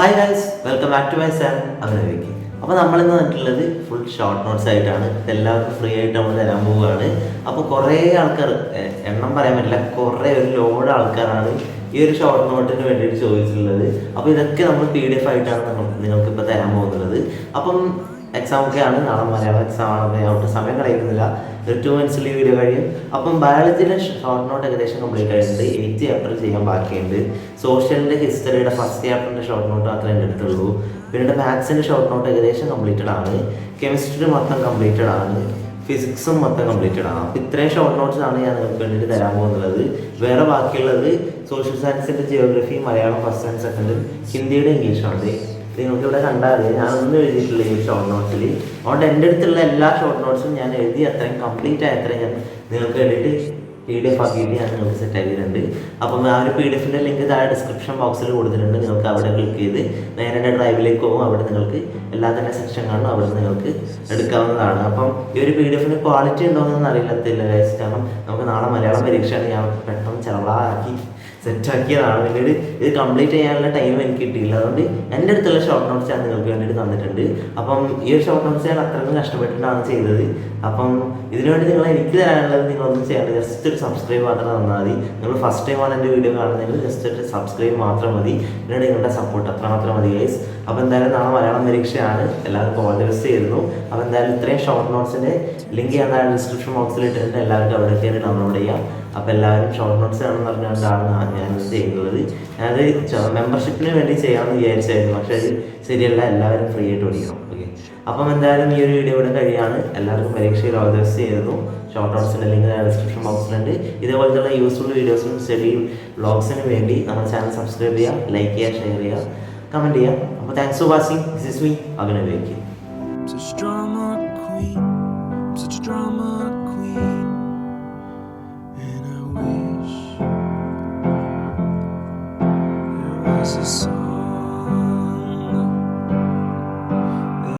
Hi guys welcome back to my channel അഭിനവിക്ക് അപ്പോൾ നമ്മളിന്ന് വന്നിട്ടുള്ളത് ഫുൾ ഷോർട്ട് നോട്ട്സ് ആയിട്ടാണ്. എല്ലാവർക്കും ഫ്രീ ആയിട്ട് നമ്മൾ തരാൻ പോവുകയാണ്. അപ്പോൾ കുറേ ആൾക്കാർ എണ്ണം പറയാൻ പറ്റില്ല. കുറേ ഒരു ലോഡ് ആൾക്കാരാണ് ഈ ഒരു ഷോർട്ട് നോട്ടിന് വേണ്ടിയിട്ട് ചോദിച്ചിട്ടുള്ളത്. അപ്പോൾ ഇതൊക്കെ നമ്മൾ പി ഡി എഫ് ആയിട്ടാണ് നിങ്ങൾക്ക് ഇപ്പോൾ തരാൻ പോകുന്നത്. അപ്പം എക്സാം ആണ്. നാളെ മലയാളം എക്സാം ആണ്. ഞാൻ ഒട്ടും സമയം കളയുന്നില്ല. ഒരു ടു മിനിറ്റ്സിൽ ഈ വീഡിയോ കഴിയും അപ്പം ബയോളജിയിലെ ഷോർട്ട് നോട്ട് ഏകദേശം കംപ്ലീറ്റ് ആയിട്ടുണ്ട്. എയ്റ്റ് ചാപ്റ്റർ ചെയ്യാൻ ബാക്കിയുണ്ട്. സോഷ്യലിന്റെ ഹിസ്റ്ററിയുടെ ഫസ്റ്റ് ചാപ്റ്ററിന്റെ ഷോർട്ട് നോട്ട് മാത്രമേ എന്റെ അടുത്തുള്ളൂ. പിന്നീട് മാത്സിന്റെ ഷോർട്ട് നോട്ട് ഏകദേശം കംപ്ലീറ്റഡ് ആണ്. കെമിസ്ട്രി മൊത്തം കംപ്ലീറ്റഡ് ആണ്. ഫിസിക്സും മൊത്തം കംപ്ലീറ്റഡ് ആണ്. അപ്പോൾ ഇത്രയും ഷോർട്ട് നോട്ട്സ് ആണ് ഞാൻ നിങ്ങൾക്ക് വേണ്ടിയിട്ട് തരാൻ പോകുന്നത്. വേറെ ബാക്കിയുള്ളത് സോഷ്യൽ സയൻസിന്റെ geography Malayalam first and second ഹിന്ദിയുടെ ഇംഗ്ലീഷാണ് നിങ്ങൾക്ക് ഇവിടെ കണ്ടാൽ ഞാനൊന്നും എഴുതിയിട്ടില്ല ഈ ഷോർട്ട് നോട്ട്സിൽ അതുകൊണ്ട് എന്റെ അടുത്തുള്ള എല്ലാ ഷോർട്ട് നോട്ട്സും ഞാൻ എഴുതി അത്രയും കംപ്ലീറ്റ് ആയ അത്രയും ഞാൻ നിങ്ങൾക്ക് വേണ്ടിയിട്ട് പി ഡി എഫ് ആക്കിയിട്ട് ഞാൻ നിങ്ങൾക്ക് സെറ്റ് ആക്കിയിട്ടുണ്ട്. അപ്പം ആ ഒരു പി ഡി എഫിന്റെ ലിങ്ക് താഴെ ഡിസ്ക്രിപ്ഷൻ ബോക്സിൽ കൊടുത്തിട്ടുണ്ട്. നിങ്ങൾക്ക് അവിടെ ക്ലിക്ക് ചെയ്ത് നേരെ എന്റെ ഡ്രൈവിലേക്ക് പോകും. അവിടെ നിങ്ങൾക്ക് എല്ലാ തന്നെ സെക്ഷൻ കാണും. അവിടെ നിങ്ങൾക്ക് എടുക്കാവുന്നതാണ്. അപ്പം ഈ ഒരു പി ഡി എഫിന് ക്വാളിറ്റി ഉണ്ടോ എന്നൊന്നും അറിയില്ല കാരണം നമുക്ക് നാളെ മലയാളം പരീക്ഷയാണ്. ഞാൻ പെട്ടെന്ന് ചെലവാക്കി സെറ്റാക്കിയതാണ് പിന്നീട് ഇത് കംപ്ലീറ്റ് ചെയ്യാനുള്ള ടൈം എനിക്ക് കിട്ടിയില്ല. അതുകൊണ്ട് എന്റെ അടുത്തുള്ള ഷോർട്ട് നോട്ട്സ് ഞാൻ നിങ്ങൾക്ക് വേണ്ടിയിട്ട് തന്നിട്ടുണ്ട്. അപ്പം ഈ ഒരു ഷോർട്ട് നോട്ട്സ് ഞാൻ അത്രയും കഷ്ടപ്പെട്ടിട്ടാണ് ചെയ്തത്. അപ്പം ഇതിനുവേണ്ടി നിങ്ങൾ എനിക്ക് തരാനുള്ളത് നിങ്ങളൊന്നും ചെയ്യാണ്ട് ജസ്റ്റ് ഒരു സബ്സ്ക്രൈബ് മാത്രം തന്നാൽ മതി. നിങ്ങൾ ഫസ്റ്റ് ടൈം ആണ് എന്റെ വീഡിയോ കാണുന്നതെങ്കിൽ ജസ്റ്റ് ഒരു സബ്സ്ക്രൈബ് മാത്രം മതി. പിന്നീട് നിങ്ങളുടെ സപ്പോർട്ട് അത്രമാത്രം മതി ഗൈസ് അപ്പം എന്തായാലും നാളെ മലയാളം പരീക്ഷയാണ്. എല്ലാവർക്കും ഓൾ ദി ബെസ്റ്റ് ചെയ്യുന്നു. അപ്പോൾ എന്തായാലും ഇത്രയും ഷോർട്ട് നോട്ട്സിന്റെ ലിങ്ക് ഞാൻ ഡിസ്ക്രിപ്ഷൻ ബോക്സിൽ ഇട്ടിട്ടുണ്ട്. എല്ലാവർക്കും അവിടെ കയറി ഡൗൺലോഡ് ചെയ്യാം. അപ്പോൾ എല്ലാവരും ഷോർട്ട് നോട്ട്സ് ആണെന്ന് പറഞ്ഞുകൊണ്ടാണ് ഞാൻ ചെയ്യുന്നത് ഞാനത് മെമ്പർഷിപ്പിന് വേണ്ടി ചെയ്യാമെന്ന് വിചാരിച്ചായിരുന്നു. പക്ഷെ അത് ശരിയല്ല എല്ലാവരും ഫ്രീ ആയിട്ട് പഠിക്കണം. ഓക്കെ അപ്പം എന്തായാലും ഈ ഒരു വീഡിയോ ഇവിടെ കഴിയാണ്. എല്ലാവർക്കും പരീക്ഷയിൽ അവതരിച്ച് ചെയ്തു ഷോർട്ട് ഔട്ട്സിന്റെ ലിങ്ക് ഡിസ്ക്രിപ്ഷൻ ബോക്സിലുണ്ട് ഇതേപോലത്തെ യൂസ്ഫുൾ വീഡിയോസും സ്റ്റഡി വ്ളോഗ്സിനും വേണ്ടി നമ്മുടെ ചാനൽ സബ്സ്ക്രൈബ് ചെയ്യുക ലൈക്ക് ചെയ്യുക ഷെയർ ചെയ്യുക കമന്റ് ചെയ്യുക. അപ്പോൾ thanks for watching this is me queen, such drama to soar.